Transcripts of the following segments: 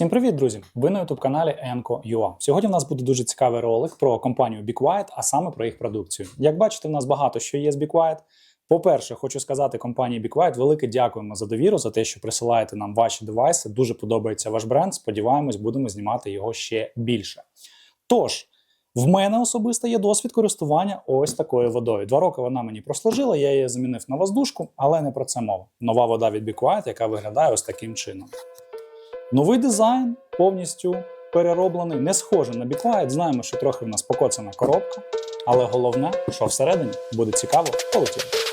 Всім привіт, друзі! Ви на youtube каналі Enco.ua. Сьогодні в нас буде дуже цікавий ролик про компанію Be а саме про їх продукцію. Як бачите, в нас багато що є з Be. По-перше, хочу сказати компанії Be велике дякуємо за довіру, за те, що присилаєте нам ваші девайси. Дуже подобається ваш бренд. Сподіваємось, будемо знімати його ще більше. Тож, в мене особисто є досвід користування ось такою водою. Два роки вона мені прослужила, я її замінив на воздушку, але не про це мова. Нова вода від Be яка виглядає ось таким чином. Новий дизайн повністю перероблений, не схожий на біклайт. Знаємо, що трохи в нас покоцана коробка, але головне, що всередині буде цікаво полетіти.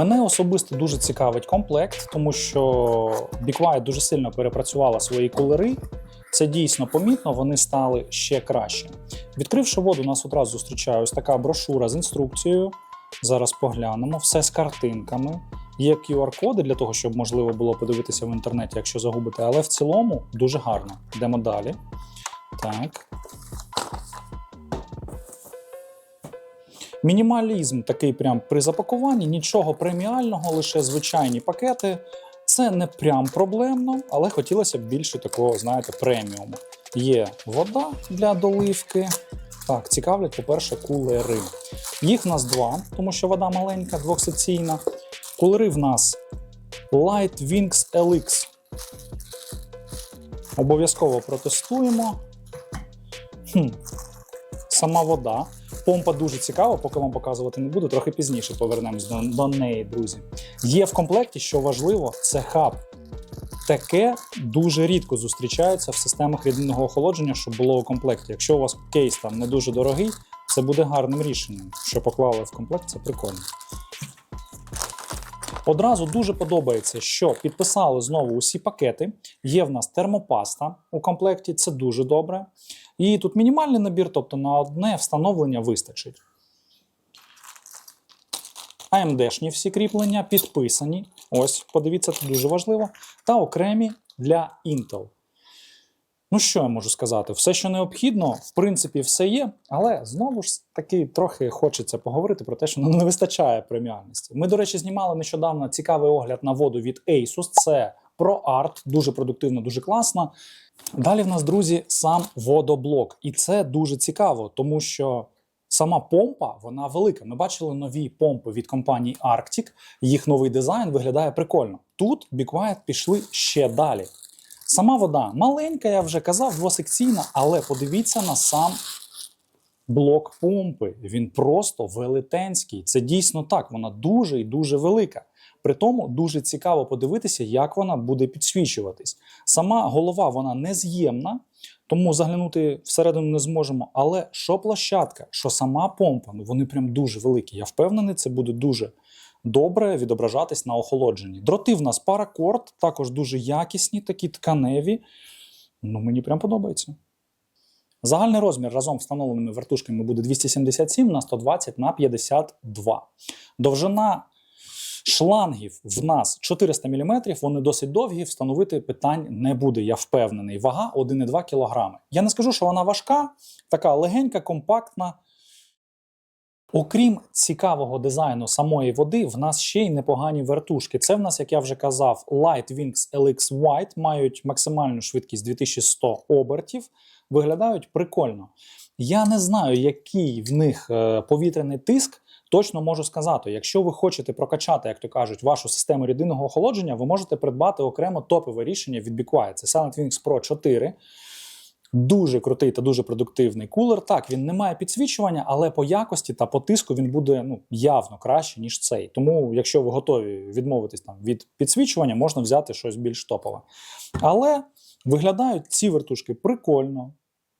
Мене особисто дуже цікавить комплект, тому що Quiet дуже сильно перепрацювала свої кулери. Це дійсно помітно, вони стали ще краще. Відкривши воду, нас одразу зустрічає ось така брошура з інструкцією. Зараз поглянемо, все з картинками. Є QR-коди для того, щоб можливо було подивитися в інтернеті, якщо загубите, але в цілому дуже гарно. Йдемо далі. Так. Мінімалізм такий прям при запакуванні, нічого преміального, лише звичайні пакети. Це не прям проблемно, але хотілося б більше такого, знаєте, преміуму. Є вода для доливки. Так, цікавлять, по-перше, кулери. Їх в нас два, тому що вода маленька, двохсекційна. Кулери в нас Light Wings LX. Обов'язково протестуємо. Хм. Сама вода. Помпа дуже цікава, поки вам показувати не буду, трохи пізніше повернемось до, до неї, друзі. Є в комплекті, що важливо, це хаб. Таке дуже рідко зустрічається в системах рідинного охолодження, щоб було у комплекті. Якщо у вас кейс там не дуже дорогий, це буде гарним рішенням. Що поклали в комплект, це прикольно. Одразу дуже подобається, що підписали знову усі пакети. Є в нас термопаста у комплекті, це дуже добре. І тут мінімальний набір, тобто на одне встановлення вистачить. AMD-шні всі кріплення підписані. Ось, подивіться, це дуже важливо. Та окремі для Intel. Ну, що я можу сказати? Все, що необхідно, в принципі, все є, але знову ж таки трохи хочеться поговорити про те, що нам не вистачає преміальності. Ми, до речі, знімали нещодавно цікавий огляд на воду від Asus. Це ProArt, дуже продуктивно, дуже класно. Далі в нас, друзі, сам водоблок. І це дуже цікаво, тому що сама помпа вона велика. Ми бачили нові помпи від компанії Arctic. Їх новий дизайн виглядає прикольно. Тут Be пішли ще далі. Сама вода маленька, я вже казав, двосекційна, але подивіться на сам блок помпи. Він просто велетенський. Це дійсно так, вона дуже і дуже велика. При тому дуже цікаво подивитися, як вона буде підсвічуватись. Сама голова вона нез'ємна, тому заглянути всередину не зможемо. Але що площадка, що сама помпа, ну вони прям дуже великі. Я впевнений, це буде дуже добре відображатись на охолодженні. Дроти в нас паракорд, також дуже якісні, такі тканеві. Ну, мені прям подобається. Загальний розмір разом встановленими вертушками буде 277 на 120 на 52. Довжина шлангів в нас 400 мм, вони досить довгі, встановити питань не буде, я впевнений. Вага 1,2 кг. Я не скажу, що вона важка, така легенька, компактна. Окрім цікавого дизайну самої води, в нас ще й непогані вертушки. Це в нас, як я вже казав, Light Wings LX White, мають максимальну швидкість 2100 обертів, виглядають прикольно. Я не знаю, який в них е, повітряний тиск. Точно можу сказати, якщо ви хочете прокачати, як то кажуть, вашу систему рідинного охолодження, ви можете придбати окремо топове рішення від Be Quiet. Це Silent Wings Pro 4. Дуже крутий та дуже продуктивний кулер. Так, він не має підсвічування, але по якості та по тиску він буде ну, явно краще, ніж цей. Тому, якщо ви готові відмовитись там від підсвічування, можна взяти щось більш топове. Але виглядають ці вертушки прикольно.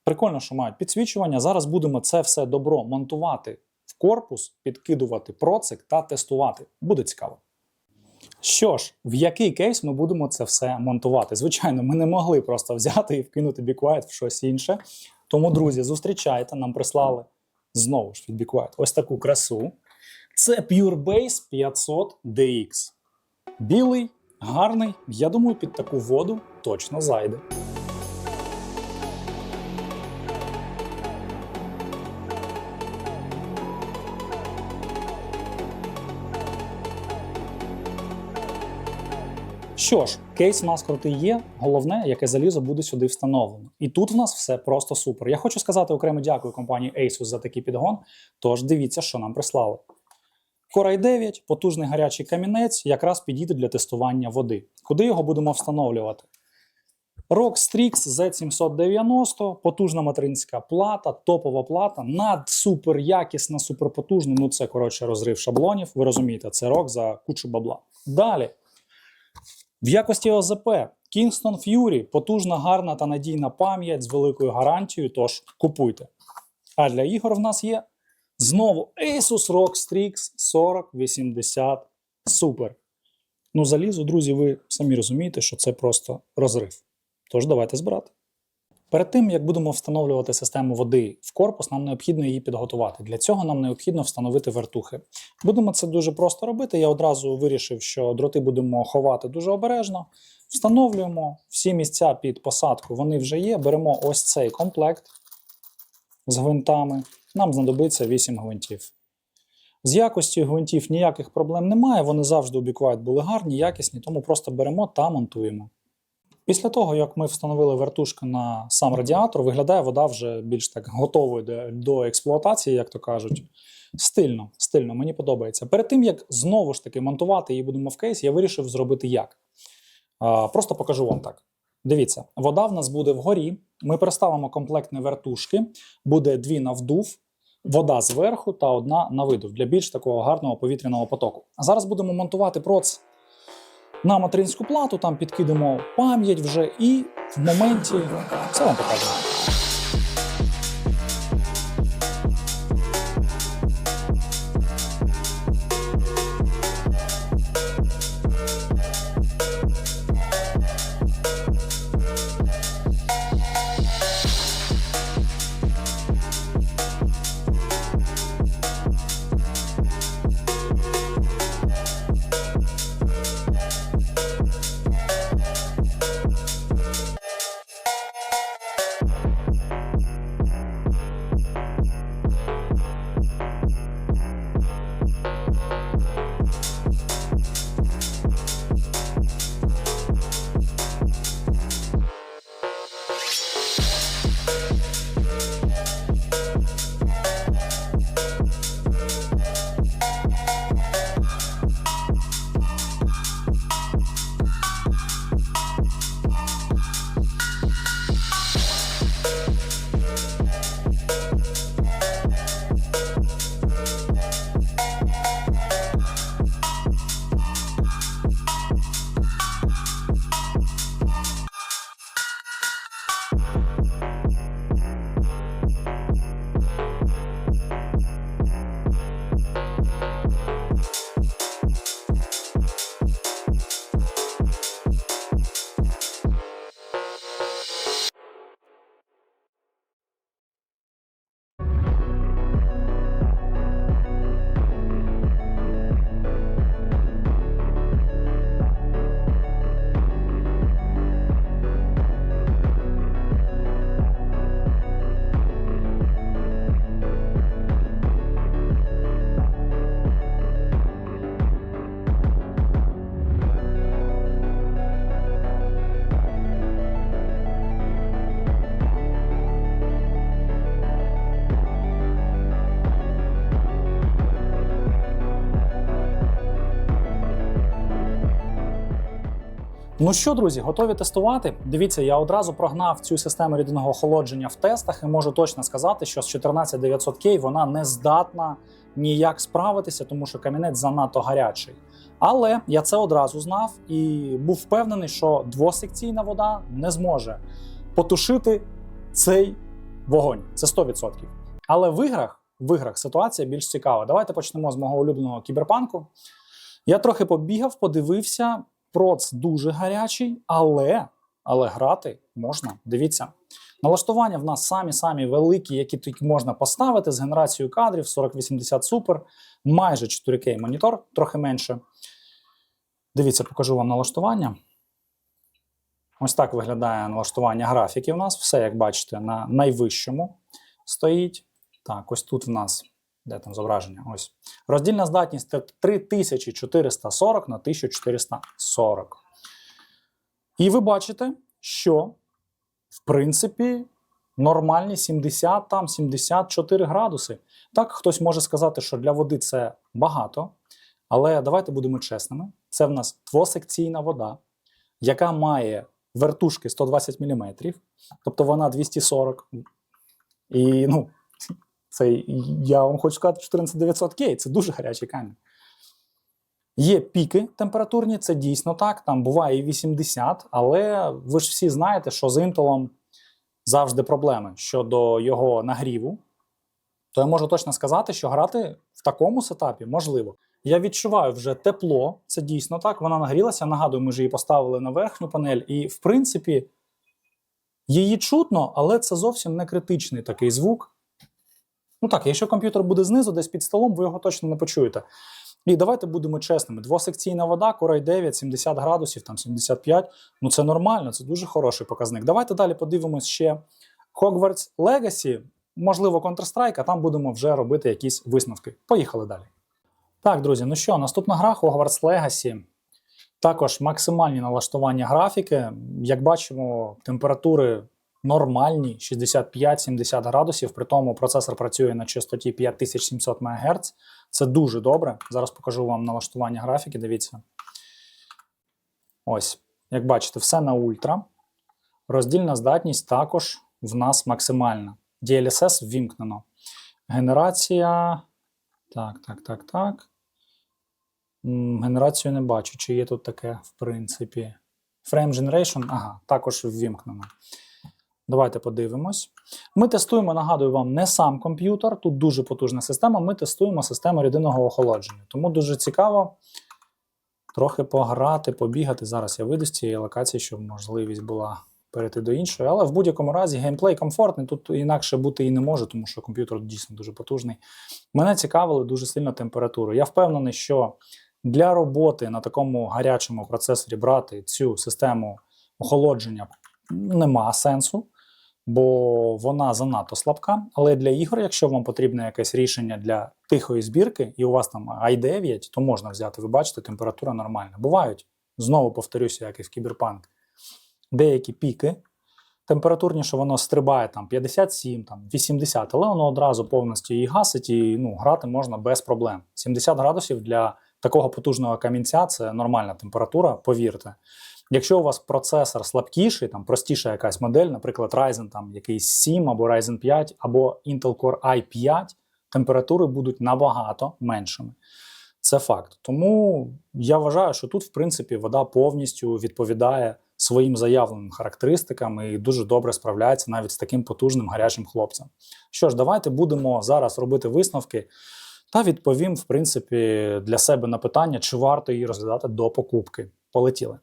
Прикольно, що мають підсвічування. Зараз будемо це все добро монтувати корпус, підкидувати процик та тестувати. Буде цікаво. Що ж, в який кейс ми будемо це все монтувати? Звичайно, ми не могли просто взяти і вкинути Be Quiet в щось інше. Тому, друзі, зустрічайте, нам прислали знову ж від Be Quiet ось таку красу. Це Pure Base 500 DX. Білий, гарний. Я думаю, під таку воду точно зайде. Що ж, кейс у нас крутий є. Головне, яке залізо буде сюди встановлено. І тут в нас все просто супер. Я хочу сказати окремо дякую компанії Asus за такий підгон. Тож дивіться, що нам прислали. Core i9, потужний гарячий камінець, якраз підійде для тестування води. Куди його будемо встановлювати? ROG Strix Z790, потужна материнська плата, топова плата, надсуперякісна, суперпотужна. Ну це коротше розрив шаблонів. Ви розумієте, це ROG за кучу бабла. Далі. В якості ОЗП Kingston Fury потужна, гарна та надійна пам'ять з великою гарантією, тож купуйте. А для ігор в нас є знову Asus ROG Strix 4080 Super. Ну, залізо, друзі, ви самі розумієте, що це просто розрив. Тож давайте збирати. Перед тим, як будемо встановлювати систему води в корпус, нам необхідно її підготувати. Для цього нам необхідно встановити вертухи. Будемо це дуже просто робити. Я одразу вирішив, що дроти будемо ховати дуже обережно. Встановлюємо всі місця під посадку, вони вже є. Беремо ось цей комплект з гвинтами. Нам знадобиться 8 гвинтів. З якістю гвинтів ніяких проблем немає. Вони завжди у BeQuiet були гарні, якісні, тому просто беремо та монтуємо. Після того, як ми встановили вертушку на сам радіатор, виглядає вода вже більш так готовою до, експлуатації, як то кажуть. Стильно, стильно, мені подобається. Перед тим, як знову ж таки монтувати її будемо в кейс, я вирішив зробити як. Просто покажу вам так. Дивіться, вода в нас буде вгорі. Ми переставимо комплектні вертушки, буде дві на вдув, вода зверху та одна на видув для більш такого гарного повітряного потоку. А зараз будемо монтувати проц на материнську плату, там підкидемо пам'ять вже і в моменті все вам покажемо. Ну що, друзі, готові тестувати? Дивіться, я одразу прогнав цю систему рідинного охолодження в тестах і можу точно сказати, що з 14900K вона не здатна ніяк справитися, тому що камінець занадто гарячий. Але я це одразу знав і був впевнений, що двосекційна вода не зможе потушити цей вогонь. Це 100%. Але в іграх, в іграх ситуація більш цікава. Давайте почнемо з мого улюбленого кіберпанку. Я трохи побігав, подивився. Проц дуже гарячий, але, але грати можна. Дивіться. Налаштування в нас самі-самі великі, які тільки можна поставити з генерацією кадрів 4080 Super, майже 4К монітор, трохи менше. Дивіться, покажу вам налаштування. Ось так виглядає налаштування графіки. У нас все, як бачите, на найвищому стоїть. Так, ось тут в нас. Де там зображення? Ось. Роздільна здатність 3440 на 1440. І ви бачите, що в принципі нормальні 70, там 74 градуси. Так, хтось може сказати, що для води це багато, але давайте будемо чесними. Це в нас двосекційна вода, яка має вертушки 120 мм, тобто вона 240. І ну, це я вам хочу сказати 14900 K, це дуже гарячий камінь. Є піки температурні, це дійсно так. Там буває і 80, але ви ж всі знаєте, що з інтелом завжди проблеми щодо його нагріву. То я можу точно сказати, що грати в такому сетапі можливо. Я відчуваю вже тепло, це дійсно так. Вона нагрілася. Нагадую, ми ж її поставили на верхню панель, і в принципі її чутно, але це зовсім не критичний такий звук. Ну так, якщо комп'ютер буде знизу, десь під столом, ви його точно не почуєте. І давайте будемо чесними. Двосекційна вода, корей 9, 70 градусів, там 75. Ну це нормально, це дуже хороший показник. Давайте далі подивимось ще Hogwarts Legacy, можливо, Counter-Strike, а там будемо вже робити якісь висновки. Поїхали далі. Так, друзі, ну що, наступна гра Hogwarts Legacy. Також максимальні налаштування графіки. Як бачимо, температури нормальні 65-70 градусів. При тому процесор працює на частоті 5700 МГц. Це дуже добре. Зараз покажу вам налаштування графіки. Дивіться. Ось, як бачите, все на ультра. Роздільна здатність також в нас максимальна. DLSS ввімкнено. Генерація. Так, так, так, так. Генерацію не бачу, чи є тут таке, в принципі. Frame Generation, ага, також ввімкнено. Давайте подивимось. Ми тестуємо, нагадую вам, не сам комп'ютер, тут дуже потужна система. Ми тестуємо систему рідинного охолодження. Тому дуже цікаво трохи пограти, побігати. Зараз я вийду з цієї локації, щоб можливість була перейти до іншої. Але в будь-якому разі геймплей комфортний. Тут інакше бути і не може, тому що комп'ютер дійсно дуже потужний. Мене цікавили дуже сильно температуру. Я впевнений, що для роботи на такому гарячому процесорі брати цю систему охолодження нема сенсу бо вона занадто слабка. Але для ігор, якщо вам потрібне якесь рішення для тихої збірки, і у вас там i9, то можна взяти. Ви бачите, температура нормальна. Бувають, знову повторюся, як і в Кіберпанк, деякі піки. Температурні, що воно стрибає там 57, там 80, але воно одразу повністю її гасить, і ну, грати можна без проблем. 70 градусів для такого потужного камінця це нормальна температура, повірте. Якщо у вас процесор слабкіший, там простіша якась модель, наприклад, Ryzen там якийсь 7 або Ryzen 5, або Intel Core i5, температури будуть набагато меншими. Це факт. Тому я вважаю, що тут, в принципі, вода повністю відповідає своїм заявленим характеристикам і дуже добре справляється навіть з таким потужним гарячим хлопцем. Що ж, давайте будемо зараз робити висновки та відповім, в принципі, для себе на питання, чи варто її розглядати до покупки. Полетіли.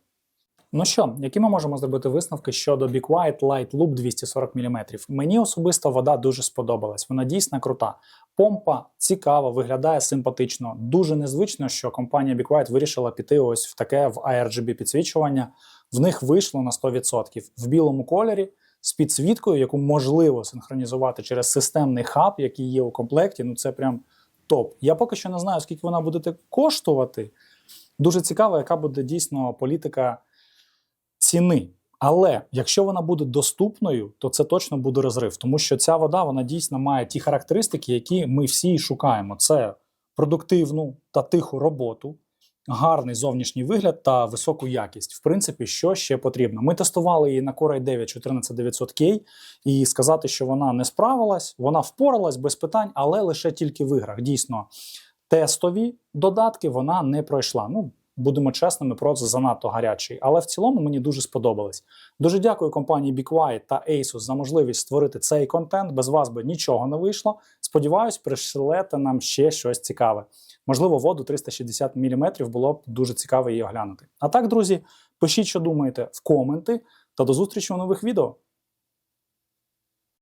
Ну що, які ми можемо зробити висновки щодо Be Quiet Light Loop 240 мм? Мені особисто вода дуже сподобалась. Вона дійсно крута. Помпа цікава, виглядає симпатично. Дуже незвично, що компанія Be Quiet вирішила піти ось в таке в ARGB підсвічування. В них вийшло на 100% в білому кольорі з підсвіткою, яку можливо синхронізувати через системний хаб, який є у комплекті. Ну це прям топ. Я поки що не знаю, скільки вона буде коштувати. Дуже цікаво, яка буде дійсно політика ціни. Але якщо вона буде доступною, то це точно буде розрив, тому що ця вода вона дійсно має ті характеристики, які ми всі шукаємо: це продуктивну та тиху роботу, гарний зовнішній вигляд та високу якість. В принципі, що ще потрібно. Ми тестували її на Core i9 14900K, і сказати, що вона не справилась, вона впоралась без питань, але лише тільки в іграх. Дійсно, тестові додатки вона не пройшла. Ну, будемо чесними, процес занадто гарячий. Але в цілому мені дуже сподобалось. Дуже дякую компанії BeQuiet та Asus за можливість створити цей контент. Без вас би нічого не вийшло. Сподіваюсь, пришлете нам ще щось цікаве. Можливо, воду 360 мм було б дуже цікаво її оглянути. А так, друзі, пишіть, що думаєте в коменти, та до зустрічі у нових відео.